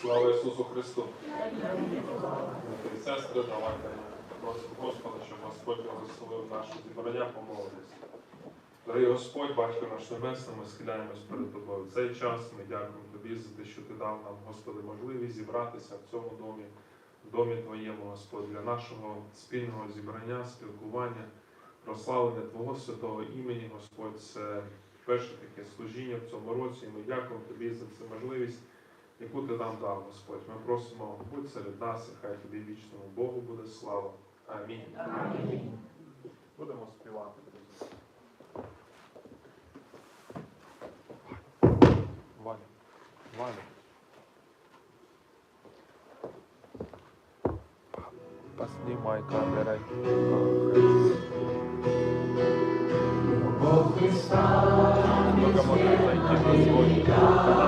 Слава Ісусу Христу! Сестри, давайте просимо Господа, щоб Господь благословив наше зібрання, помолитись. Дорогий Господь, Батько наш Небесний, ми схиляємось перед Тобою. В цей час ми дякуємо Тобі за те, що Ти дав нам, Господи, можливість зібратися в цьому домі, в домі Твоєму, Господь, для нашого спільного зібрання, спілкування, прославлення Твого святого імені, Господь, це перше таке служіння в цьому році. Ми дякуємо Тобі за цю можливість яку ти нам дав, Господь. Ми просимо, будь серед нас, і хай тобі вічному Богу буде слава. Амінь. Будемо співати. друзі. Валя. Валя. Поснимай камерой. Бог Христа, Только можно зайти на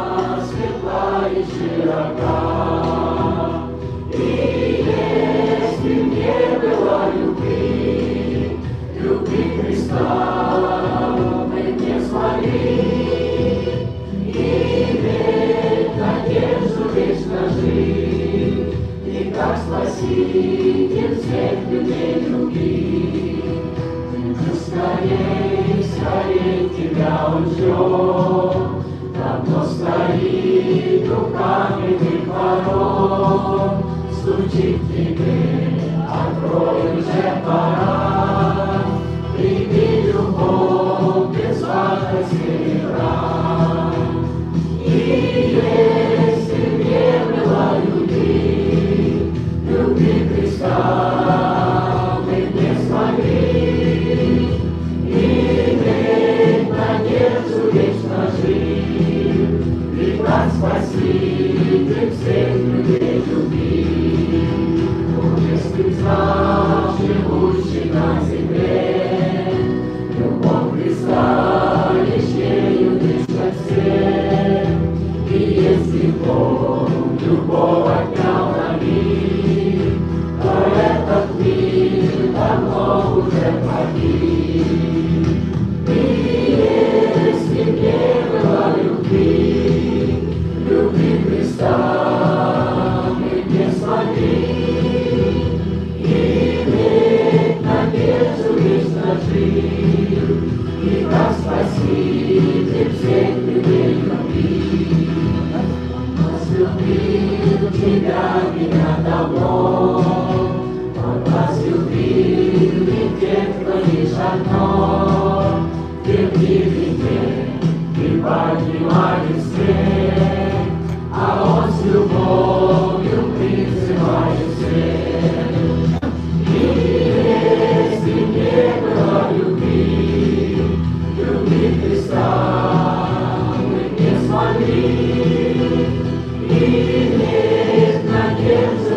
gives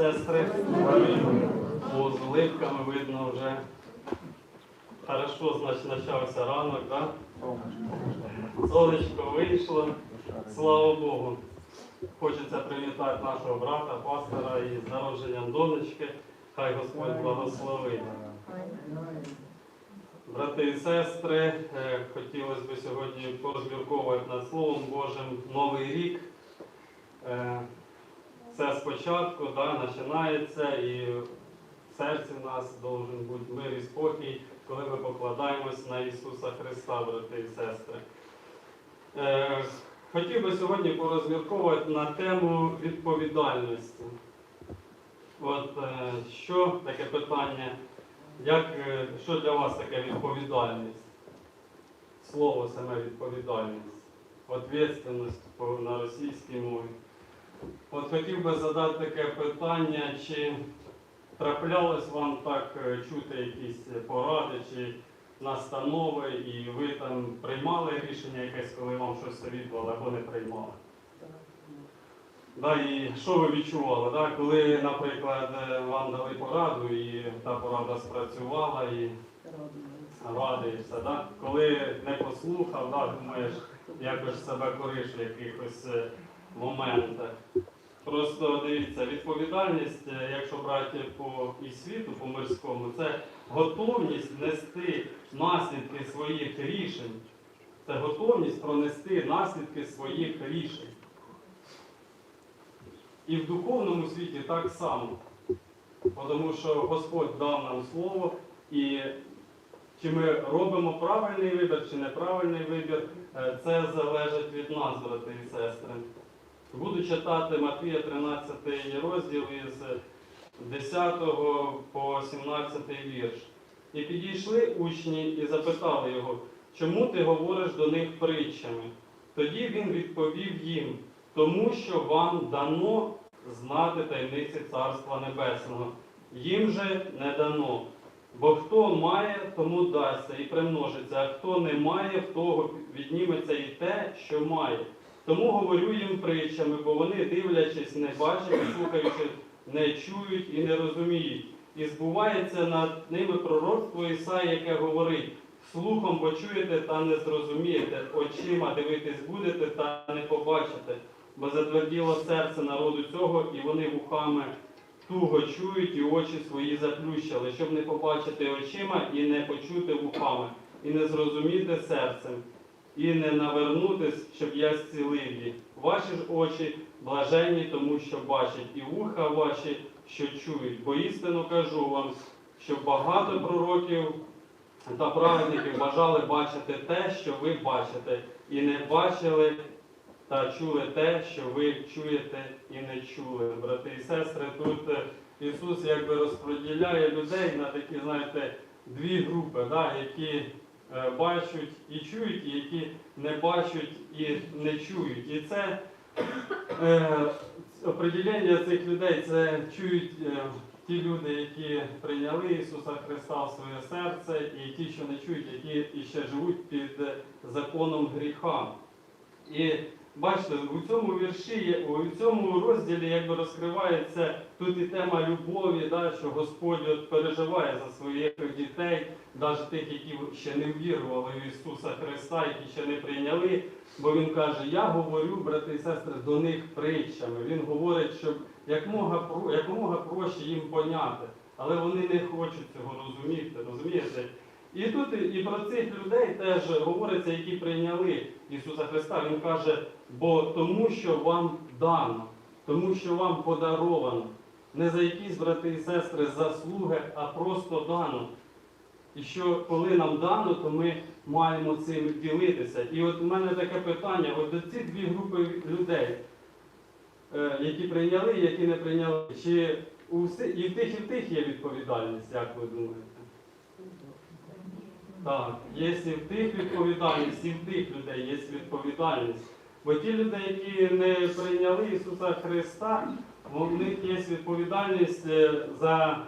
сестри. О, з уливками видно вже. Хорошо, значить, почався ранок, да? Сонечко вийшло. Слава Богу. Хочеться привітати нашого брата, пастора із народженням донечки. Хай Господь благословить. Брати і сестри, е, хотілося б сьогодні порозмірковувати над Словом Божим Новий рік. Все спочатку да, починається і в серці в нас должен бути мир і спокій, коли ми покладаємось на Ісуса Христа, брати і сестри. Е, хотів би сьогодні порозмірковувати на тему відповідальності. От е, що таке питання, як, е, що для вас таке відповідальність? Слово саме відповідальність, відповідальність по- на російській мові. От хотів би задати таке питання, чи траплялось вам так е, чути якісь поради чи настанови, і ви там приймали рішення якесь, коли вам щось совітували або не приймали? Да, і що ви відчували, да? коли, наприклад, е, вам дали пораду і та порада спрацювала і радуєшся, да? коли не послухав, да, думаєш, якось себе кориш якихось е, моментах. Просто дивіться, відповідальність, е, якщо брати по і світу, по мирському, це готовність нести наслідки своїх рішень. Це готовність пронести наслідки своїх рішень. І в духовному світі так само. Тому що Господь дав нам слово, і чи ми робимо правильний вибір, чи неправильний вибір, е, це залежить від нас, брати і сестри. Буду читати Матвія 13 розділ із 10 по 17 вірш. І підійшли учні і запитали його, чому ти говориш до них притчами? Тоді він відповів їм, тому що вам дано знати таємниці Царства Небесного. Їм же не дано. Бо хто має, тому дасться і примножиться, а хто не має, в того відніметься і те, що має. Тому говорю їм притчами, бо вони, дивлячись, не бачать, слухаючи, не чують і не розуміють. І збувається над ними пророцтво Ісаї, яке говорить: слухом почуєте та не зрозумієте, очима дивитись будете та не побачите, бо затверділо серце народу цього, і вони вухами туго чують і очі свої заплющили, щоб не побачити очима і не почути вухами, і не зрозуміти серцем, і не навернутись, щоб я зцілив їх. Ваші ж очі блаженні, тому що бачать, і вуха ваші, що чують. Бо істину кажу вам, що багато пророків та праведників бажали бачити те, що ви бачите, і не бачили та чули те, що ви чуєте і не чули. Брати і сестри, тут е, Ісус якби розподіляє людей на такі, знаєте, дві групи, да, які бачать і чують, і які не бачать і не чують. І це е, определення цих людей це чують е, ті люди, які прийняли Ісуса Христа в своє серце, і ті, що не чують, які іще живуть під е, законом гріха. І бачите, у цьому вірші, у цьому розділі якби розкривається тут і тема любові, да, що Господь от переживає за своїх дітей, навіть тих, які ще не ввірували в Ісуса Христа, які ще не прийняли. Бо Він каже, я говорю, брати і сестри, до них притчами. Він говорить, щоб якомога, якомога проще їм поняти. Але вони не хочуть цього розуміти, розумієте? І тут і про цих людей теж говориться, які прийняли Ісуса Христа. Він каже, бо тому, що вам дано, тому що вам подаровано. Не за якісь брати і сестри заслуги, а просто дано. І що коли нам дано, то ми маємо цим ділитися. І от у мене таке питання: от до ці дві групи людей, е, які прийняли, які не прийняли, чи у всі- і в тих, і в тих є відповідальність, як ви думаєте? Так, є і в тих відповідальність, і в тих людей є відповідальність. Бо ті люди, які не прийняли Ісуса Христа, в них є відповідальність е, за,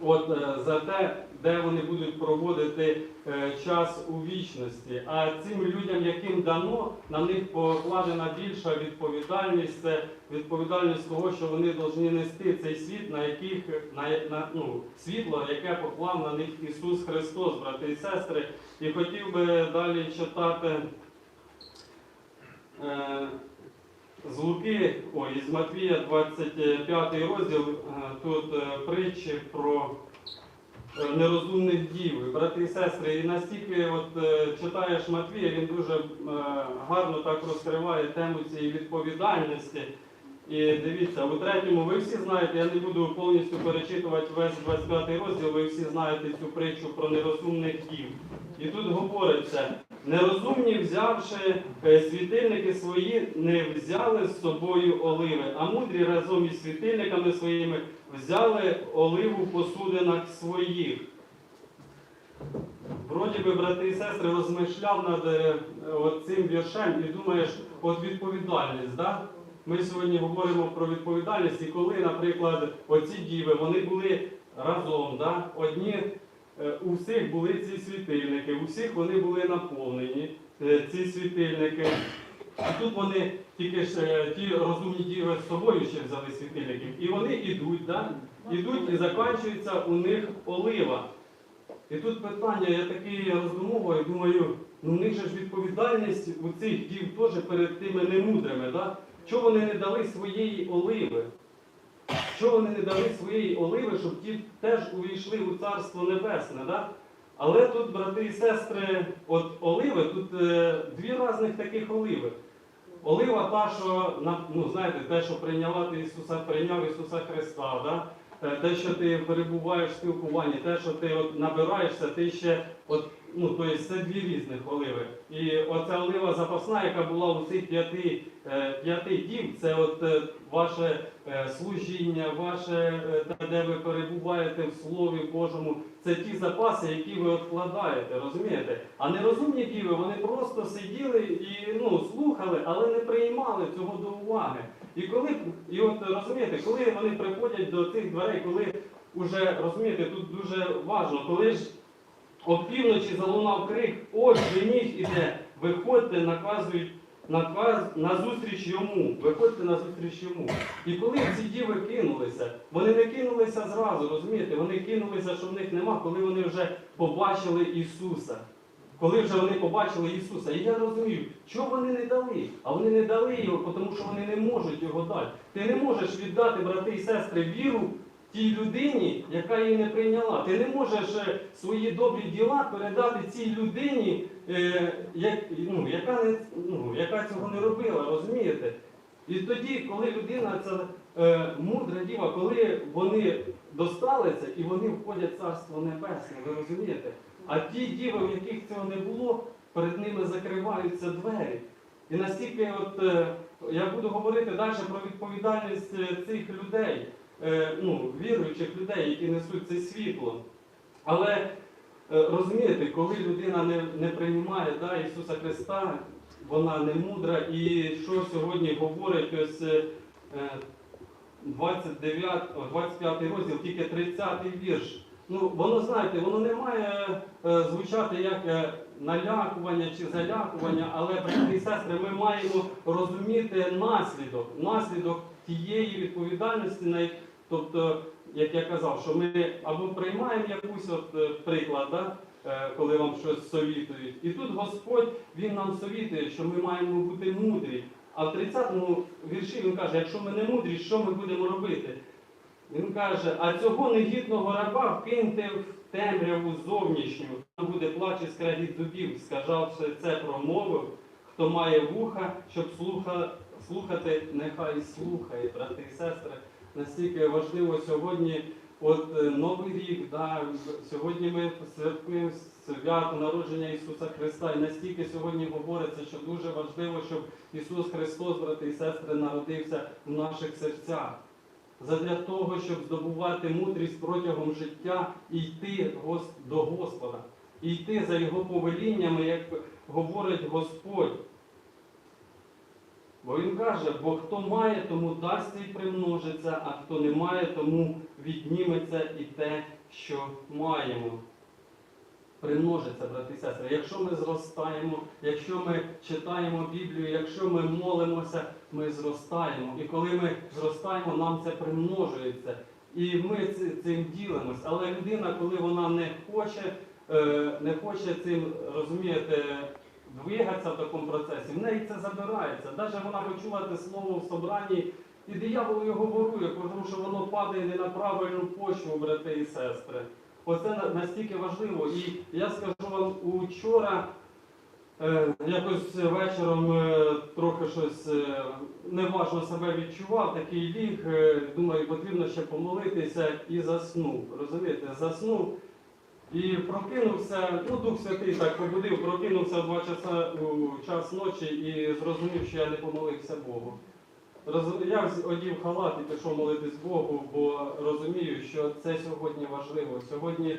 от, е, за те, де вони будуть проводити е, час у вічності. А цим людям, яким дано, на них покладена більша відповідальність, це відповідальність того, що вони повинні нести цей світ, на яких на, на ну, світло, яке поклав на них Ісус Христос, брати і сестри. І хотів би далі читати. Е, з Луки, ой, із Матвія 25 розділ, е, тут е, притчі про нерозумних дів. Брати і сестри, і настільки от, е, читаєш Матвія, він дуже е, гарно так розкриває тему цієї відповідальності. І дивіться, у третьому ви всі знаєте, я не буду повністю перечитувати весь 25 розділ, ви всі знаєте цю притчу про нерозумних дів. І тут говориться, нерозумні, взявши е, світильники свої, не взяли з собою оливи, а мудрі разом із світильниками своїми взяли оливу посудинах своїх. Вроді би, брати і сестри, розмишляв над е, цим віршем і думаєш, от відповідальність, да? Ми сьогодні говоримо про відповідальність, і коли, наприклад, оці діви, вони були разом, да? одні е, у всіх були ці світильники, у всіх вони були наповнені, е, ці світильники. І тут вони тільки ж е, ті розумні діви з собою ще взяли світильників, і вони йдуть, да? ідуть і закінчується у них олива. І тут питання, я такий роздумовую, думаю, ну в них же ж відповідальність у цих дів теж перед тими немудрими, да? Чого вони не дали своєї оливи? Чого вони не дали своєї оливи, щоб ті теж увійшли у Царство Небесне? Да? Але тут, брати і сестри, от оливи, тут е, дві різних таких оливи. Олива що ну, знаєте, те, що прийняла ти Ісуса, прийняв Ісуса Христа, да? Е, те, що ти перебуваєш в спілкуванні, те, що ти от набираєшся, ти ще от, ну, тобто це дві різних оливи. І оця олива запасна, яка була у цих п'яти, е, п'яти дів, це от е, ваше е, служіння, ваше, те, де ви перебуваєте в Слові Божому, це ті запаси, які ви откладаєте, розумієте? А нерозумні діви, вони просто сиділи і ну, слухали, але не приймали цього до уваги. І коли, і от розумієте, коли вони приходять до цих дверей, коли уже розумієте, тут дуже важливо, коли ж опівночі залунав крик, ось жених іде, виходьте, наказують. Наказ назустріч йому, виходьте назустріч йому. І коли ці діви кинулися, вони не кинулися зразу, розумієте? Вони кинулися, що в них нема, коли вони вже побачили Ісуса. Коли вже вони побачили Ісуса. І я розумію, чого вони не дали? А вони не дали його, тому що вони не можуть його дати. Ти не можеш віддати, брати і сестри, віру тій людині, яка її не прийняла. Ти не можеш е, свої добрі діла передати цій людині, е, ну, яка, не, ну, яка цього не робила, розумієте? І тоді, коли людина, це е, мудра діва, коли вони достали це і вони входять в Царство Небесне, ви розумієте? А ті діви, в яких цього не було, перед ними закриваються двері. І настільки, от, е, я буду говорити далі про відповідальність е, цих людей, ну, віруючих людей, які несуть це світло. Але е, розумієте, коли людина не, не приймає да, Ісуса Христа, вона не мудра. І що сьогодні говорить ось е, 29, 25 розділ, тільки 30 вірш. Ну, воно, знаєте, воно не має е, звучати як е, налякування чи залякування, але, брати і сестри, ми маємо розуміти наслідок, наслідок тієї відповідальності, на як- тобто, як я казав, що ми або приймаємо якусь от е, приклад, да, е, коли вам щось совітують. І тут Господь Він нам совітує, що ми маємо бути мудрі. А в 30-му вірші він каже, якщо ми не мудрі, що ми будемо робити? Він каже, а цього негідного раба вкиньте в темряву зовнішню. Там буде плач і скрегіт зубів, сказавши це промовив, хто має вуха, щоб слуха, слухати, нехай слухає, брати і сестри. Настільки важливо сьогодні, от е, Новий рік, да, сьогодні ми святкуємо свято народження Ісуса Христа. І настільки сьогодні говориться, що дуже важливо, щоб Ісус Христос, брати і сестри, народився в наших серцях. Задля того, щоб здобувати мудрість протягом життя і йти до Господа, і йти за Його повеліннями, як говорить Господь. Бо Він каже, бо хто має, тому дасться і примножиться, а хто не має, тому відніметься і те, що маємо. Примножиться, брати і сестри. Якщо ми зростаємо, якщо ми читаємо Біблію, якщо ми молимося, ми зростаємо. І коли ми зростаємо, нам це примножується. І ми цим ділимось. Але людина, коли вона не хоче, е, не хоче цим, розумієте, двигатися в такому процесі, в неї це забирається. Навіть вона почула те слово в собранні, і диявол його ворує, тому що воно падає не на правильну почву, брати і сестри. Оце настільки важливо. І я скажу вам, учора е, якось вечором е, трохи щось е, неважно себе відчував, такий ліг, думаю, потрібно ще помолитися і заснув. Розумієте, заснув. І прокинувся, ну Дух Святий так побудив, прокинувся два часа у час ночі і зрозумів, що я не помолився Богу. Я одів халат і пішов молитись Богу, бо розумію, що це сьогодні важливо. Сьогодні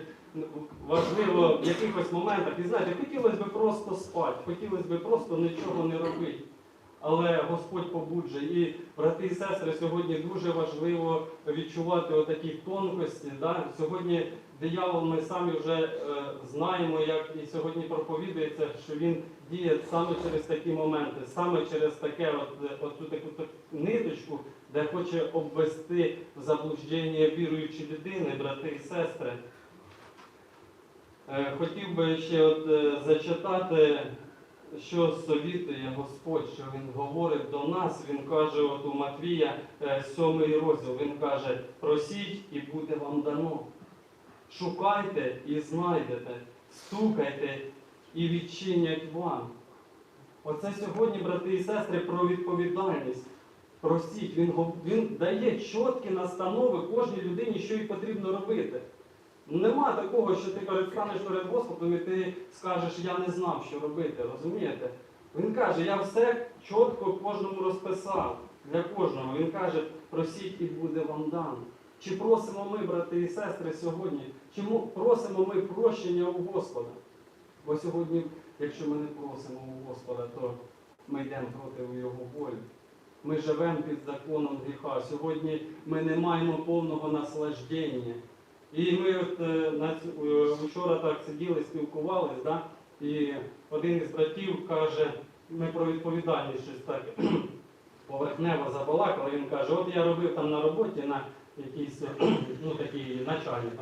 важливо в якихось моментах. І знаєте, хотілося б просто спати, хотілося б просто нічого не робити. Але Господь побуджує. І брати і сестри, сьогодні дуже важливо відчувати отакі тонкості. Да? Сьогодні диявол ми самі вже е, знаємо, як і сьогодні проповідується, що він діє саме через такі моменти, саме через таке от, е, от таку так- ниточку, де хоче обвести в заблуждення віруючі людини, брати і сестри. Е, Хотів би ще от, зачитати, що совітує Господь, що Він говорить до нас. Він каже, от у Матвія, е, сьомий розділ, він каже, просіть і буде вам дано. Шукайте і знайдете, стукайте і відчинять вам. Оце сьогодні, брати і сестри, про відповідальність. Просіть, він, він дає чіткі настанови кожній людині, що їй потрібно робити. Нема такого, що ти перестанеш перед Господом і ти скажеш, я не знав, що робити, розумієте? Він каже, я все чітко кожному розписав для кожного. Він каже, просіть і буде вам дано. Чи просимо ми, брати і сестри, сьогодні, чи просимо ми прощення у Господа? Бо сьогодні, якщо ми не просимо у Господа, то ми йдемо проти Його волі. Ми живемо під законом гріха. Сьогодні ми не маємо повного наслаждення. І ми от, е, е, вчора так сиділи, спілкувались, да? і один із братів каже, ми про відповідальність щось так поверхнево забалакали. Він каже, от я робив там на роботі на якийсь ну, такий начальник?